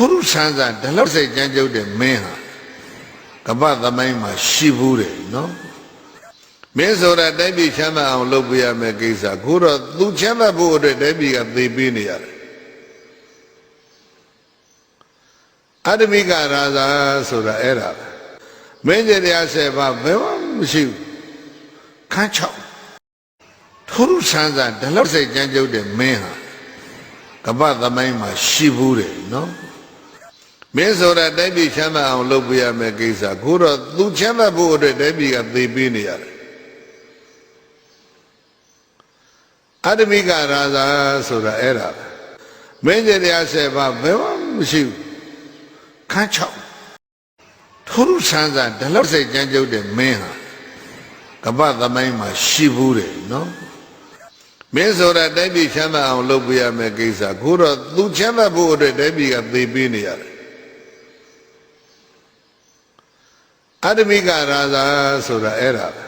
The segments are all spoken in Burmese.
ထိုးဆန်းဆန်းဒီလောက်စိတ်ကြမ်းကြုတ်တဲ့မင်းဟာကပ္ပသမိုင်းမှာရှိဘူးတယ်နော်မင်းဆိုတာတိုက်ပြည်ချမ်းသာအောင်လုပ်ပြရမယ်ကိစ္စခုတော့သူချမ်းသာဖို့အတွက်တိုက်ပြည်ကသေပေးနေရတယ်အတ္တမိကရာဇာဆိုတာအဲ့ဒါပဲမင်းကျတရားဆယ်ပါဘယ်မှမရှိဘူးခန်းချောက်ထိုးဆန်းဆန်းဒီလောက်စိတ်ကြမ်းကြုတ်တဲ့မင်းဟာကပ္ပသမိုင်းမှာရှိဘူးတယ်နော် မင်းဆိုတာတိုက်ပြည်ချမ်းသာအောင်လုပ်ပြရမယ်ကိစ္စခုတော့သူချမ်းသာဖို့အတွက်တိုက်ပြည်ကသေပေးနေရတယ်အတ္တမိကရာဇာဆိုတာအဲ့ဒါပဲမင်းကျတရားဆယ်ပါဘယ်မှမရှိဘူးခန်းချောက်ထိုးဆန်းဆန်းဒီလောက်စိတ်ကြမ်းကြုတ်တဲ့မင်းဟာကပ္ပသမိုင်းမှာရှိဘူးတယ်နော်မင်းဆိုတာတိုက်ပြည်ချမ်းသာအောင်လုပ်ပြရမယ်ကိစ္စခုတော့သူချမ်းသာဖို့အတွက်တိုက်ပြည်ကသေပေးနေရတယ် အတ္တမိကရာဇာဆိုတာအဲ့ဒါပဲ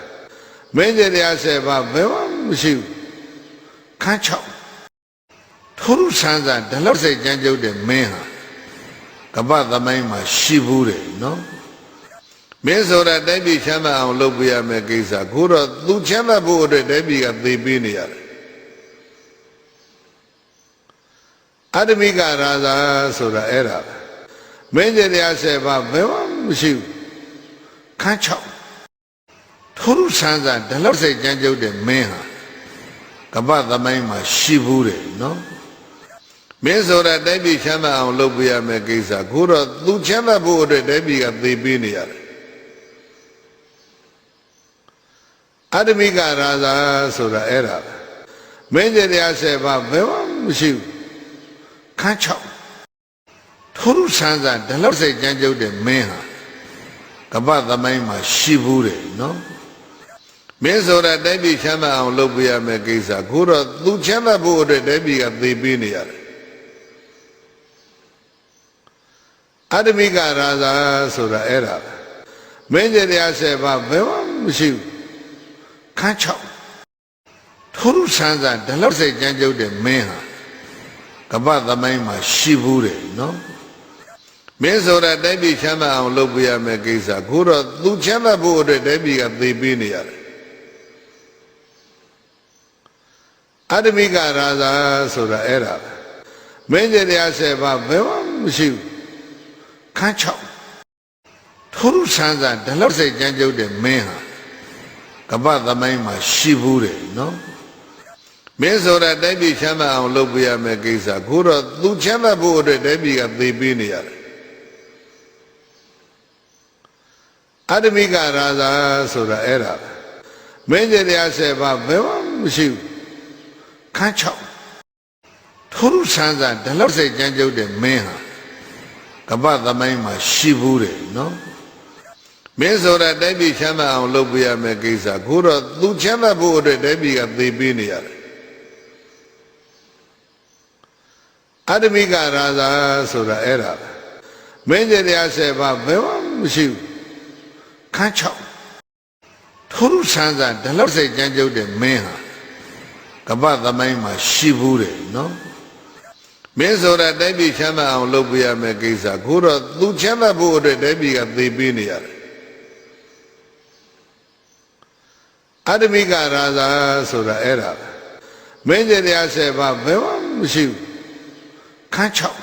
မင်းကျတရားဆယ်ပါဘယ်မှမရှိဘူးခန်းချောက်ထိုးဆန်းဆန်းဒီလောက်စိတ်ကြမ်းကြုတ်တဲ့မင်းဟာကပ္ပသမိုင်းမှာရှိဘူးတယ်နော်မင်းဆိုတာတိုက်ပြည်ချမ်းသာအောင်လုပ်ပြရမယ်ကိစ္စခုတော့သူချမ်းသာဖို့အတွက်တိုက်ပြည်ကသေပေးနေရတယ်အတ္တမိကရာဇာဆိုတာအဲ့ဒါပဲမင်းကျတရားဆယ်ပါဘယ်မှမရှိဘူး ခန်းချောက်ထိုးဆန်းဆန်းဒီလောက်စိတ်ကြမ်းကြုတ်တဲ့မင်းဟာကပ္ပသမိုင်းမှာရှိဘူးတယ်နော်မင်းဆိုတာတိုက်ပြည်ချမ်းသာအောင်လုပ်ပြရမယ်ကိစ္စခုတော့သူချမ်းသာဖို့အတွက်တိုက်ပြည်ကသေပေးနေရတယ်အတ္တမိကရာဇာဆိုတာအဲ့ဒါပဲမင်းကျတရားဆယ်ပါဘယ်မှမရှိဘူးခန်းချောက်ထိုးဆန်းဆန်းဒီလောက်စိတ်ကြမ်းကြုတ်တဲ့မင်းဟာ ကပ္ပသမိုင်းမှာရှိဘူးတယ်နော်မင်းဆိုတာတိုက်ပြည်ချမ်းသာအောင်လုပ်ပြရမယ်ကိစ္စခုတော့သူချမ်းသာဖို့အတွက်တိုက်ပြည်ကသေပေးနေရတယ်အတ္တမိကရာဇာဆိုတာအဲ့ဒါပဲမင်းကျတရားဆယ်ပါဘယ်မှမရှိဘူးခန်းချောက်ထိုးဆန်းဆန်းဒီလောက်စိတ်ကြမ်းကြုတ်တဲ့မင်းဟာကပ္ပသမိုင်းမှာရှိဘူးတယ်နော် မင်းဆိုတာတိုက်ပြည်ချမ်းသာအောင်လုပ်ပြရမယ်ကိစ္စခုတော့သူချမ်းသာဖို့အတွက်တိုက်ပြည်ကသေပေးနေရတယ်အတ္တမိကရာဇာဆိုတာအဲ့ဒါပဲမင်းကျတရားဆယ်ပါဘယ်မှမရှိဘူးခန်းချောက်ထိုးဆန်းဆန်းဒီလောက်စိတ်ကြမ်းကြုတ်တဲ့မင်းဟာကပ္ပသမိုင်းမှာရှိဘူးတယ်နော်မင်းဆိုတာတိုက်ပြည်ချမ်းသာအောင်လုပ်ပြရမယ်ကိစ္စခုတော့သူချမ်းသာဖို့အတွက်တိုက်ပြည်ကသေပေးနေရတယ် အတ္တမိကရာဇာဆိုတာအဲ့ဒါပဲမင်းကျတရားဆယ်ပါဘယ်မှမရှိဘူးခန်းချောက်ထိုးဆန်းဆန်းဒီလောက်စိတ်ကြမ်းကြုတ်တဲ့မင်းဟာကပ္ပသမိုင်းမှာရှိဘူးတယ်နော်မင်းဆိုတာတိုက်ပြည်ချမ်းသာအောင်လုပ်ပြရမယ်ကိစ္စခုတော့သူချမ်းသာဖို့အတွက်တိုက်ပြည်ကသေပေးနေရတယ်အတ္တမိကရာဇာဆိုတာအဲ့ဒါပဲမင်းကျတရားဆယ်ပါဘယ်မှမရှိဘူး ခန်းချောက်ထိုးဆန်းဆန်းဒီလောက်စိတ်ကြမ်းကြုတ်တဲ့မင်းဟာကပ္ပသမိုင်းမှာရှိဘူးတယ်နော်မင်းဆိုတာတိုက်ပြည်ချမ်းသာအောင်လုပ်ပြရမယ်ကိစ္စခုတော့သူချမ်းသာဖို့အတွက်တိုက်ပြည်ကသေပေးနေရတယ်အတ္တမိကရာဇာဆိုတာအဲ့ဒါပဲမင်းကျတရားဆယ်ပါဘယ်မှမရှိဘူးခန်းချောက်